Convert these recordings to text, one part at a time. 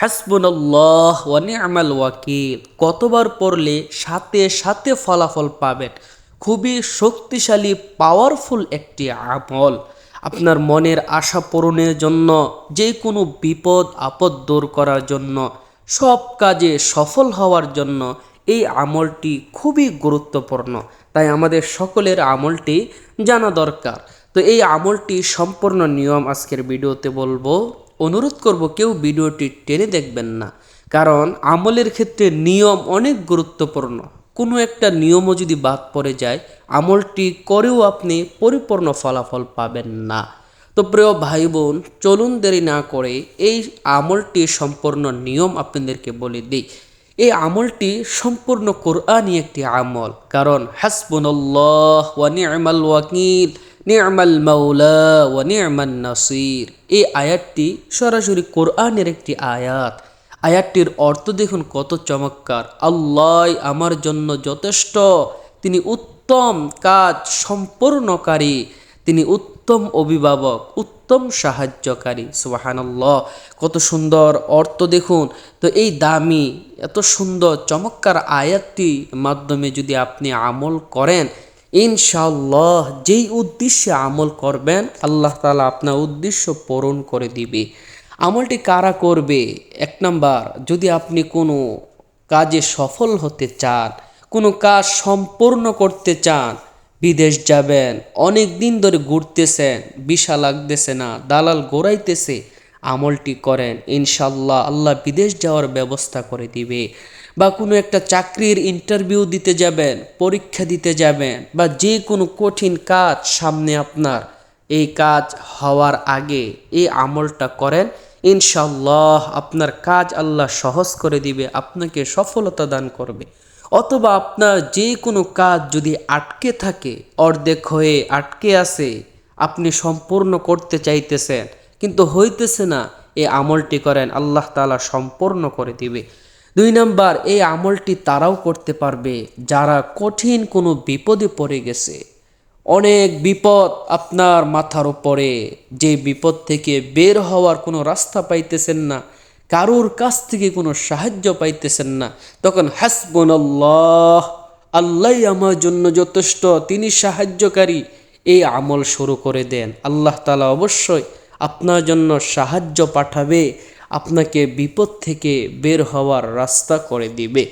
হাসবুনাল্লাহ ওয়া নি'মাল ওয়াকিল। কতবার পড়লে সাথে সাথে ফলাফল পাবেন? খুবই শক্তিশালী পাওয়ারফুল একটি আমল। আপনার মনের আশা পূরণের জন্য যে কোনো বিপদ, আপদ দূর করার জন্য, সব কাজে সফল হওয়ার জন্য এই আমলটি খুবই গুরুত্বপূর্ণ। তাই আমাদের সকলের আমলটি জানা দরকার। তো এই আমলটি সম্পূর্ণ নিয়ম আজকের ভিডিওতে বলব। অনুরোধ করব কেউ ভিডিওটি টেনে দেখবেন না। কারণ আমলের ক্ষেত্রে নিয়ম অনেক গুরুত্বপূর্ণ। কোনো একটা নিয়মও যদি বাদ পড়ে যায়, আমলটি করেও আপনি পরিপূর্ণ ফলাফল পাবেন না। তো প্রিয় ভাই বোন চলুন দেরি না করে এই আমলটি সম্পূর্ণ নিয়ম আপনাদেরকে বলে দিই। এই আমলটি সম্পূর্ণ কোরআনই একটি আমল। কারণ হাসবুনাল্লাহ ওয়া নি'মাল ওয়াকিল। নি'মাল মাওলা ওয়া নি'মান নাসির। এই আয়াতটি সরাসরি কোরআনের একটি আয়াত। আয়াতটির অর্থ দেখুন কত চমৎকার। আল্লাহ আমার জন্য যথেষ্ট, তিনি উত্তম কাজ সম্পূর্ণকারী, তিনি উত্তম অভিভাবক, উত্তম সাহায্যকারী, সুবাহানাল্লাহ। কত সুন্দর অর্থ দেখুন। তো এই দামি, এত সুন্দর, চমৎকার আয়াতটি মাধ্যমে যদি আপনি আমল করেন ইনশাল্লাহ যেই উদ্দেশ্যে আমল করবেন, আল্লাহ তালা আপনার উদ্দেশ্য পূরণ করে দিবে। আমলটি কারা করবে? এক নাম্বার, যদি আপনি কোনো কাজে সফল হতে চান, কোনো কাজ সম্পূর্ণ করতে চান, বিদেশ যাবেন, অনেক দিন ধরে ঘুরতেছেন বিশা লাগতেছে না, দালাল গোড়াইতেছে আমলটি করেন ইনশাল্লাহ আল্লাহ বিদেশ যাওয়ার ব্যবস্থা করে দিবে। বা কোনো একটা চাকরির ইন্টারভিউ দিতে যাবেন, পরীক্ষা দিতে যাবেন বা যে কোনো কঠিন কাজ সামনে আপনার, এই কাজ হওয়ার আগে এই আমলটা করেন ইনশাল্লাহ আপনার কাজ আল্লাহ সহজ করে দিবে, আপনাকে সফলতা দান করবে। অথবা আপনার যে কোনো কাজ যদি আটকে থাকে, অর্ধেক হয়ে আটকে আছে, আপনি সম্পূর্ণ করতে চাইতেছেন, কিন্তু হইতেছে না, এই আমলটি করেন, আল্লাহ তালা সম্পূর্ণ করে দিবে। দুই নাম্বার, এই আমলটি তারাও করতে পারবে, যারা কঠিন কোনো বিপদে পড়ে গেছে। অনেক বিপদ আপনার মাথার উপরে। যে বিপদ থেকে বের হওয়ার কোনো রাস্তা পাইতেছেন না, কারোর কাছ থেকে কোনো সাহায্য পাইতেছেন না, তখন হাসবন আল্লাহ আল্লাহ আমার জন্য যথেষ্ট, তিনি সাহায্যকারী। এই আমল শুরু করে দেন। আল্লাহ তালা অবশ্যই আপনার জন্য সাহায্য পাঠাবে। আপনাকে বিপদ থেকে বের হওয়ার রাস্তা করে দিবে।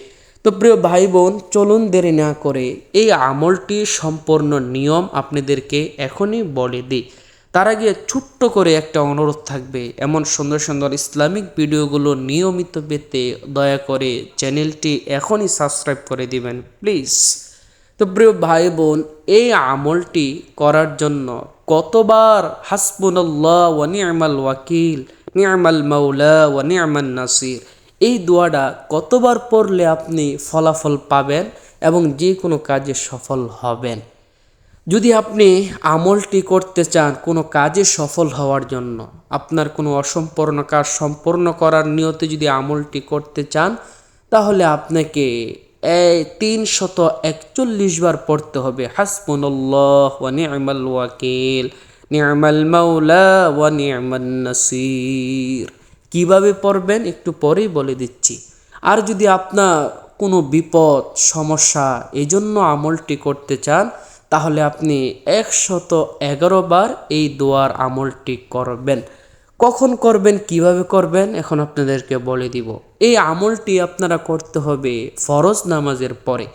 তো প্রিয় ভাই বোন চলুন দেরি না করে এই আমলটি সম্পূর্ণ নিয়ম আপনাদেরকে এখনই বলে দিই। তার আগে ছোট্ট করে একটা অনুরোধ থাকবে। এমন সুন্দর সুন্দর ইসলামিক ভিডিওগুলো নিয়মিত পেতে দয়া করে চ্যানেলটি এখনই সাবস্ক্রাইব করে দিবেন, প্লিজ। তো প্রিয় ভাই বোন এই আমলটি করার জন্য কতবার হাসবুনাল্লাহ ওয়া নি'মাল ওয়াকিল নি'মাল মাওলা ওয়া নি'মান নাসির। এই দোয়াটা কতবার পড়লে আপনি ফলাফল পাবেন এবং যে কোনো কাজে সফল হবেন। যদি আপনি আমলটি করতে চান কোনো কাজে সফল হওয়ার জন্য, আপনার কোনো অসম্পূর্ণ কাজ সম্পূর্ণ করার নিয়তে যদি আমলটি করতে চান, তাহলে আপনাকে তিন শত একচল্লিশ বার পড়তে হবে। হাসবুল্লাহ ওয়া নি'মাল ওয়াকিল। নি'মাল মাওলা ওয়া নি'মান নাসির। কীভাবে পড়বেন? একটু পরেই বলে দিচ্ছি। আর যদি আপনার কোনো বিপদ, সমস্যা এই জন্য আমলটি করতে চান, তাহলে আপনি একশত এগারো বার এই দোয়ার আমলটি করবেন। কখন করবেন? কীভাবে করবেন? এখন আপনাদেরকে বলে দিব। এই আমলটি আপনারা করতে হবে ফরজ নামাজের পরে।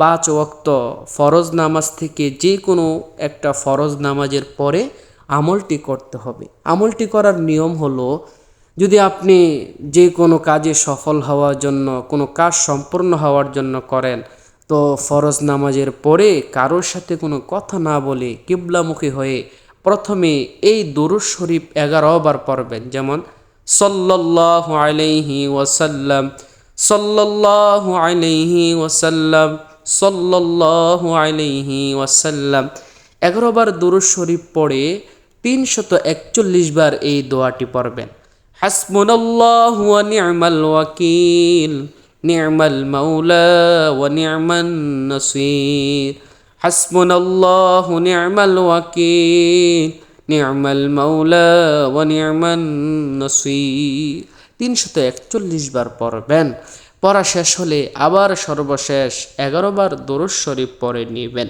পাঁচ ওয়াক্ত ফরজ নামাজ থেকে যে কোনো একটা ফরজ নামাজের পরে আমলটি করতে হবে। আমলটি করার নিয়ম হলো, যদি আপনি যে কোনো কাজে সফল হওয়ার জন্য, কোনো কাজ সম্পূর্ণ হওয়ার জন্য করেন, তো ফরজ নামাজের পরে কারোর সাথে কোনো কথা না বলে কিবলামুখী হয়ে প্রথমে এই দুরুজ শরীফ এগারো বার পড়বেন। যেমন সল্লাহ আলাইহি ওয়াসাল্লাম সল্লাহ আলাইহি ওয়াসাল্লাম সল্লাহ আলাইহি ওয়াসাল্লাম। এগারো বার শরীফ পড়ে তিনশত একচল্লিশ বার এই দোয়াটি পড়বেন। হাসমুনাল্লাহ ওয়া নি'মাল ওয়াকিল, নি'মাল মাওলা ওয়া নি'মান নাসির। হাসমুনাল্লাহ নি'মাল ওয়াকিল, নি'মাল মাওলা ওয়া তিনশত একচল্লিশ বার পড়বেন। পড়া শেষ হলে আবার সর্বশেষ এগারো বার দরুদ শরীফ পড়ে নেবেন।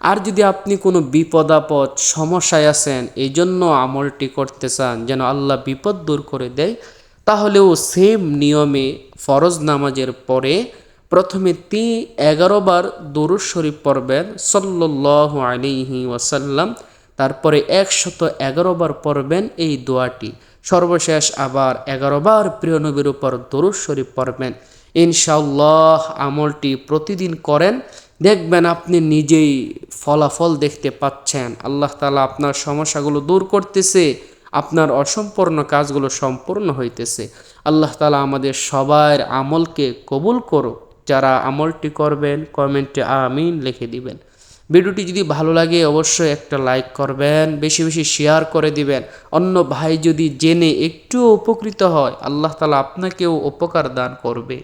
আর যদি আপনি কোনো বিপদ আপদ, সমস্যায় আছেন এই জন্য আমলটি করতে চান, যেন আল্লাহ বিপদ দূর করে দেয়, তাহলেও সেম নিয়মে ফরজ নামাজের পরে প্রথমে তি এগারো বার দরুদ শরীফ পড়বেন সল্লাহ আলিহি ওয়াসাল্লাম। তারপরে একশত এগারো বার পড়বেন এই দোয়াটি। সর্বশেষ আবার এগারো বার প্রিয় নবীর উপর দরুদ শরীফ পড়বেন। ইনশাল্লাহ আমলটি প্রতিদিন করেন। দেখবেন আপনি নিজেই ফলাফল দেখতে পাচ্ছেন। আল্লাহ তালা আপনার সমস্যাগুলো দূর করতেছে, আপনার অসম্পূর্ণ কাজগুলো সম্পূর্ণ হইতেছে। আল্লাহ তালা আমাদের সবার আমলকে কবুল করুক। যারা আমলটি করবেন, কমেন্টে আমিন লিখে দিবেন। ভিডিওটি যদি ভালো লাগে অবশ্যই একটা লাইক করবেন, বেশি বেশি শেয়ার করে দিবেন। অন্য ভাই যদি জেনে একটু উপকৃত হয়, আল্লাহ তালা আপনাকেও উপকার দান করবে।